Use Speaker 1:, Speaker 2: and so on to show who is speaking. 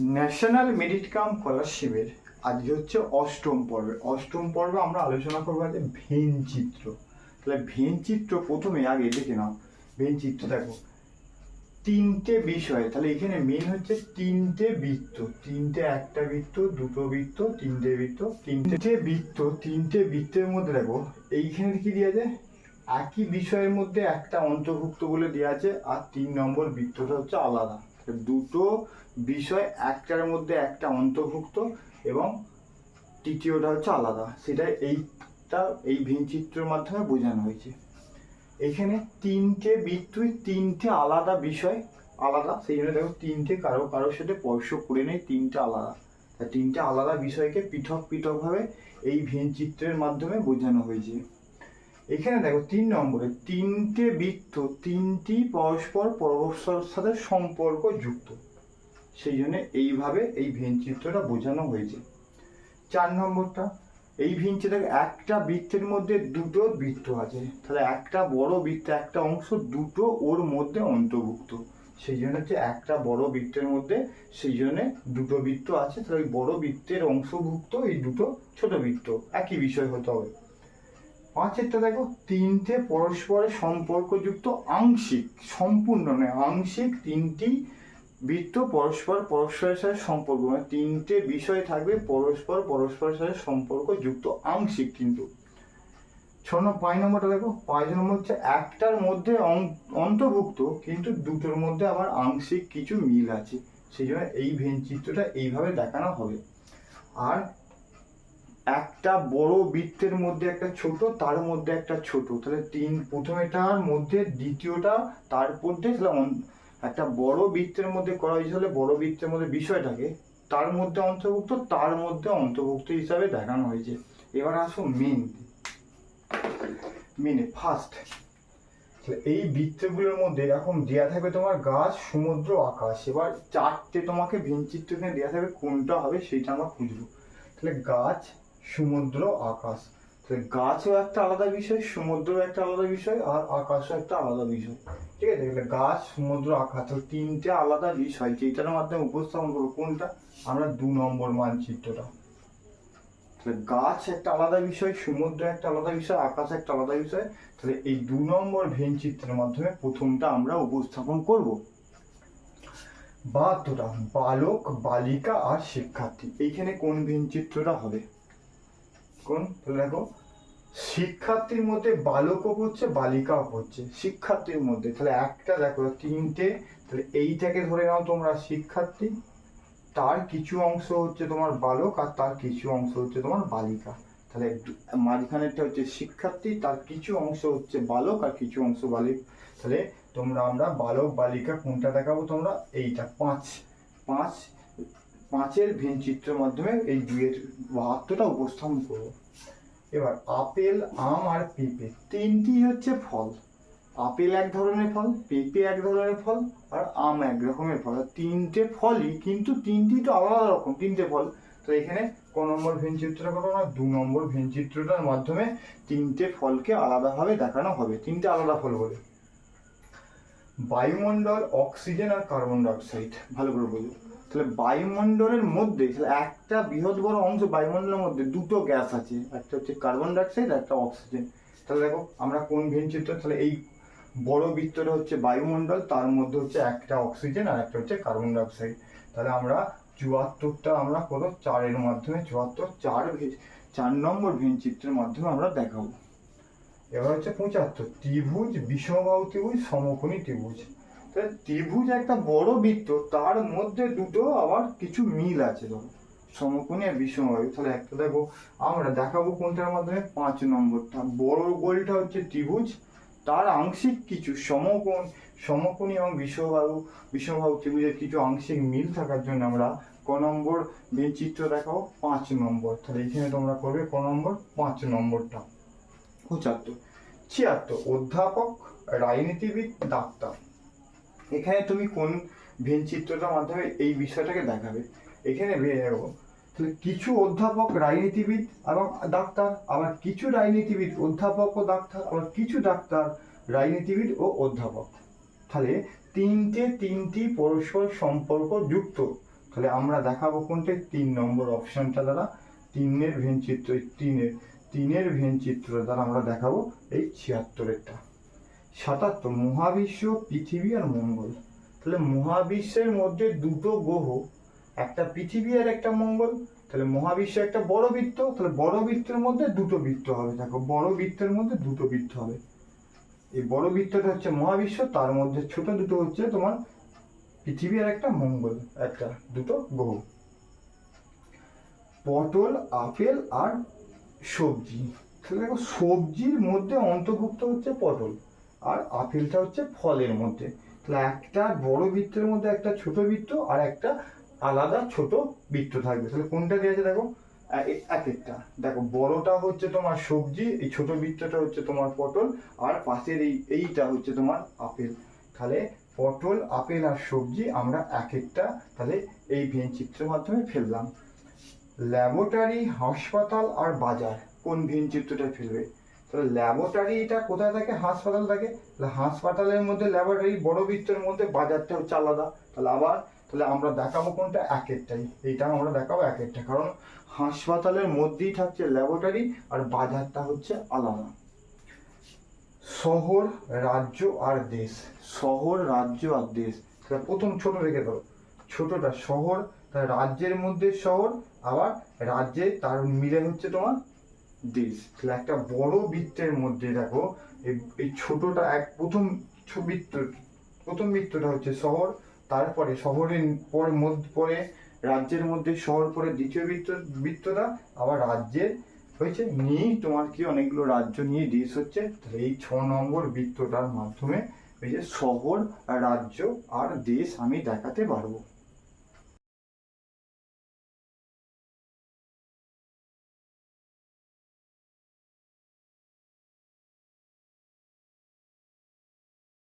Speaker 1: National merit cum স্কলারশিপের আজকে হচ্ছে অষ্টম পর্বে। অষ্টম পর্বে আমরা আলোচনা করব আজকে ভেন চিত্র। তাহলে ভেন চিত্র প্রথমে আগে দেখে নাও। ভেন চিত্র দেখো। তিনটে বিষয়। তাহলে এখানে মেন হচ্ছে তিনটে বৃত্ত। তিনটে একটা বৃত্ত, দুটো বৃত্ত, তিনটে বৃত্ত তিনটে বৃত্ত, তিনটে বৃত্তের মধ্যে দেখো, এইখানে কি দেওয়া আছে? একই বিষয়ের মধ্যে একটা অন্তর্ভুক্ত বলে দেওয়া আছে, আর তিন নম্বর বৃত্তটা হচ্ছে আলাদা। দুটো বিষয় একটার মধ্যে একটা অন্তর্ভুক্ত এবং তৃতীয়টা হচ্ছে আলাদা। সেটা এইটা, এই ভিনচিত্রের মাধ্যমে বোঝানো হয়েছে। এখানে তিনটে বৃত্তই তিনটে আলাদা বিষয়, আলাদা। সেই জন্য দেখো তিনটে কারও, কারোর সাথে স্পর্শ করে নেই, তিনটে আলাদা। তিনটে আলাদা বিষয়কে পৃথক পৃথকভাবে এই ভিনচিত্রের মাধ্যমে বোঝানো হয়েছে। এখানে দেখো তিন নম্বরে, তিনটে বৃত্ত, তিনটি পরস্পর পরস্পরের সাথে সম্পর্ক যুক্ত। সেই জন্য এইভাবে এই ভিনচিত্রটা বোঝানো হয়েছে। চার নম্বরটা, এই ভিনচে দেখো একটা বৃত্তের মধ্যে দুটো বৃত্ত আছে। তাহলে একটা বড় বৃত্ত, একটা অংশ দুটো ওর মধ্যে অন্তর্ভুক্ত। সেই জন্য হচ্ছে একটা বড় বৃত্তের মধ্যে, সেই জন্য দুটো বৃত্ত আছে। তাহলে ওই বড় বৃত্তের অংশভুক্ত এই দুটো ছোট বৃত্ত। একই বিষয় হতে হবে। পাঁচেরটা দেখো, তিনটে পরস্পরের সম্পর্কযুক্ত আংশিক, সম্পূর্ণ নয়, আংশিক তিনটি বৃত্ত পরস্পর পরস্পরের সাথে সম্পর্ক মানে তিনটে বিষয় থাকবে পরস্পর পরস্পরের সাথে সম্পর্ক যুক্ত আংশিক কিন্তু। ছ নম্বর পাঁচ নম্বরটা দেখো, পাঁচ নম্বর হচ্ছে একটার মধ্যে অন্তর্ভুক্ত, কিন্তু দুটোর মধ্যে আবার আংশিক কিছু মিল আছে। সেই জন্য এই ভেন, চিত্রটা এইভাবে দেখানো হবে। আর একটা বড় বৃত্তের মধ্যে একটা ছোট, তার মধ্যে একটা ছোট। তাহলে তিন প্রথমেটার মধ্যে, দ্বিতীয়টা তার মধ্যে, তাহলে একটা বড় বৃত্তের মধ্যে করা হয়েছে হলে বড় বৃত্তের মধ্যে বিষয়টাকে তার মধ্যে অন্তর্ভুক্ত, তার মধ্যে অন্তর্ভুক্ত হিসাবে দেখানো হয়েছে। এবার আসো মেন মেনে ফার্স্ট এই বৃত্তগুলোর মধ্যে এরকম দেওয়া থাকবে তোমার গাছ, সমুদ্র, আকাশ। এবার চারটে তোমাকে ভিনচিত্র এখানে দেওয়া থাকবে, কোনটা হবে সেটা আমরা খুঁজবো। তাহলে গাছ সমুদ্র, আকাশ। তাহলে গাছও একটা আলাদা বিষয়, সমুদ্রও একটা আলাদা বিষয়, আর আকাশও একটা আলাদা বিষয়। ঠিক আছে? তাহলে গাছ, সমুদ্র, আকাশ তাহলে তিনটে আলাদা বিষয়, যেটার মাধ্যমে উপস্থাপন করব। কোনটা? আমরা দু নম্বর মানচিত্রটা। তাহলে গাছ একটা আলাদা বিষয়, সমুদ্র একটা আলাদা বিষয়, আকাশ একটা আলাদা বিষয়। তাহলে এই দু নম্বর ভেন চিত্রের মাধ্যমে প্রথমটা আমরা উপস্থাপন করব। বাহাত্তরটা, বালক, বালিকা আর শিক্ষার্থী। এইখানে কোন ভেন চিত্রটা হবে? কোন? তাহলে দেখো, শিক্ষার্থীর মধ্যে বালকও পড়ছে বালিকাও পড়ছে শিক্ষার্থীর মধ্যে, তাহলে একটা দেখো, তিনটে, তাহলে এইটাকে ধরে নাও তোমরা শিক্ষার্থী। তার কিছু অংশ হচ্ছে তোমার বালক আর তার কিছু অংশ হচ্ছে তোমার বালিকা। তাহলে মাঝখানেরটা হচ্ছে শিক্ষার্থী, তার কিছু অংশ হচ্ছে বালক আর কিছু অংশ বালিক। তাহলে তোমরা আমরা বালক, বালিকা, কোনটা দেখাবো তোমরা? এইটা, পাঁচ। পাঁচ পাঁচের ভিন চিত্রের মাধ্যমে এই দুইয়ের বাহাত্তরটা উপস্থাপন করব। এবার আপেল, আম আর পেঁপে তিনটি হচ্ছে ফল। আপেল এক ধরনের ফল, পেঁপে এক ধরনের ফল আর আম এক রকমের ফল। তিনটে ফলই কিন্তু তিনটি তো আলাদা রকম, তিনটে ফল। তো এখানে ক নম্বর ভেনচিত্রটা করব না? দু নম্বর ভেনচিত্রটার মাধ্যমে তিনটে ফলকে আলাদাভাবে দেখানো হবে, তিনটে আলাদা ফল বলে বায়ুমণ্ডল, অক্সিজেন আর কার্বন ডাইঅক্সাইড, ভালো করে বোঝো। তাহলে বায়ুমণ্ডলের মধ্যে একটা বৃহৎ বড় অংশ বায়ুমণ্ডলের মধ্যে দুটো গ্যাস আছে, একটা হচ্ছে কার্বন ডাইঅক্সাইড একটা অক্সিজেন। তাহলে দেখো, আমরা কোন ভেনচিত্র তাহলে এই বড় বৃত্তটা হচ্ছে বায়ুমণ্ডল, তার মধ্যে হচ্ছে একটা অক্সিজেন আর একটা হচ্ছে কার্বন ডাইঅক্সাইড। তাহলে আমরা চুয়াত্তরটা, আমরা কোনো চারের মাধ্যমে চুয়াত্তর, চার ভে- চার নম্বর ভেনচিত্রের মাধ্যমে আমরা দেখাবো। এবার হচ্ছে পঁচাত্তর, ত্রিভুজ, বিষমবাহু ত্রিভুজ, সমকোণী ত্রিভুজ। তাহলে ত্রিভুজ একটা বড় বৃত্ত, তার মধ্যে দুটো আবার কিছু মিল আছে ধরো। সমকোণী আর বিষমবাহু তাহলে একটা দেখো, আমরা দেখাবো কোনটার মাধ্যমে? পাঁচ নম্বরটা। বড় গোলটা হচ্ছে ত্রিভুজ, তার আংশিক কিছু সমকোণ, সমকোণী এবং বিষমবাহু বিষমবাহু ত্রিভুজের কিছু আংশিক মিল থাকার জন্য আমরা ক নম্বর চিত্র দেখাবো, পাঁচ নম্বর। তাহলে এখানে তোমরা করবে ক নম্বর, পাঁচ নম্বরটা। পঁচাত্তর। ছিয়াত্তর। অধ্যাপক, রাজনীতিবিদ, ডাক্তার। এখানে তুমি কোন ভেন চিত্রটার মাধ্যমে এই বিষয়টাকে দেখাবে? এখানে কিছু অধ্যাপক রাজনীতিবিদ এবং ডাক্তার, আবার কিছু রাজনীতিবিদ অধ্যাপক ও ডাক্তার, আবার কিছু ডাক্তার, রাজনীতিবিদ ও অধ্যাপক। তাহলে তিনটে তিনটি পরস্পর সম্পর্ক যুক্ত। তাহলে আমরা দেখাবো কোনটা? তিন নম্বর অপশনটা দ্বারা, তিনের ভেন চিত্র, তিনের তিনের ভেন চিত্র দ্বারা আমরা দেখাবো এই ছিয়াত্তরেরটা। সাতাত্তর, মহাবিশ্ব, পৃথিবী আর মঙ্গল। তাহলে মহাবিশ্বের মধ্যে দুটো গ্রহ, একটা পৃথিবী আর একটা মঙ্গল। তাহলে মহাবিশ্ব একটা বড় বৃত্ত, তাহলে বড় বৃত্তের মধ্যে দুটো বৃত্ত হবে। দেখো, বড় বৃত্তের মধ্যে দুটো বৃত্ত হবে। এই বড় বৃত্তটা হচ্ছে মহাবিশ্ব, তার মধ্যে ছোট দুটো হচ্ছে তোমার পৃথিবী আর একটা মঙ্গল, একটা দুটো গ্রহ। পটল, আপেল আর সবজি। তাহলে দেখো, সবজির মধ্যে অন্তর্ভুক্ত হচ্ছে পটল। আর আপেলটা হচ্ছে ফলের মধ্যে। তাহলে একটা বড় বৃত্তের মধ্যে একটা ছোট বৃত্ত আর একটা আলাদা ছোট বৃত্ত থাকবে। তাহলে কোনটা দিয়েছে দেখো? এ- এ- এক একটা। দেখো, বড়টা হচ্ছে তোমার সবজি, এই ছোট বৃত্তটা হচ্ছে তোমার পটল, আর পাশের এই, এইটা হচ্ছে তোমার আপেল। তাহলে পটল, আপেল আর সবজি আমরা এক একটা তাহলে এই ভেন চিত্রের মাধ্যমে ফেললাম। ল্যাবরেটরি হাসপাতাল আর বাজার, কোন ভেন চিত্রটা ফেলবে? তাহলে ল্যাবরেটরি এটা কোথায় থাকে? হাসপাতাল থাকে। তাহলে হাসপাতালের মধ্যে ল্যাবরেটরি বড় বৃত্তের মধ্যে বাজারটা হচ্ছে আলাদা। তাহলে আবার, তাহলে আমরা দেখাবো কোনটা এক একটাই এইটা আমরা দেখাবো এক একটা। কারণ হাসপাতালের মধ্যেই থাকছে ল্যাবরেটরি আর বাজারটা হচ্ছে আলাদা। শহর, রাজ্য আর দেশ। শহর, রাজ্য আর দেশ। তাহলে প্রথম ছোট রেখে দাও। ছোটটা শহর রাজ্যের মধ্যে শহর, আবার রাজ্যে তার মিলে হচ্ছে তোমার দেশ তাহলে একটা বড় বৃত্তের মধ্যে দেখো, এই- ছোটটা এক, প্রথম বৃত্ত, প্রথম বৃত্তটা হচ্ছে শহর, তারপরে শহরের পরে পরে রাজ্যের মধ্যে শহর, পরে দ্বিতীয় বৃত্ত, বৃত্তটা, আবার রাজ্যের হয়েছে নিয়েই তোমার কি অনেকগুলো রাজ্য নিয়ে দেশ হচ্ছে, তাহলে এই ছ নম্বর বৃত্তটার মাধ্যমে এই যে শহর রাজ্য আর দেশ আমি দেখাতে পারব।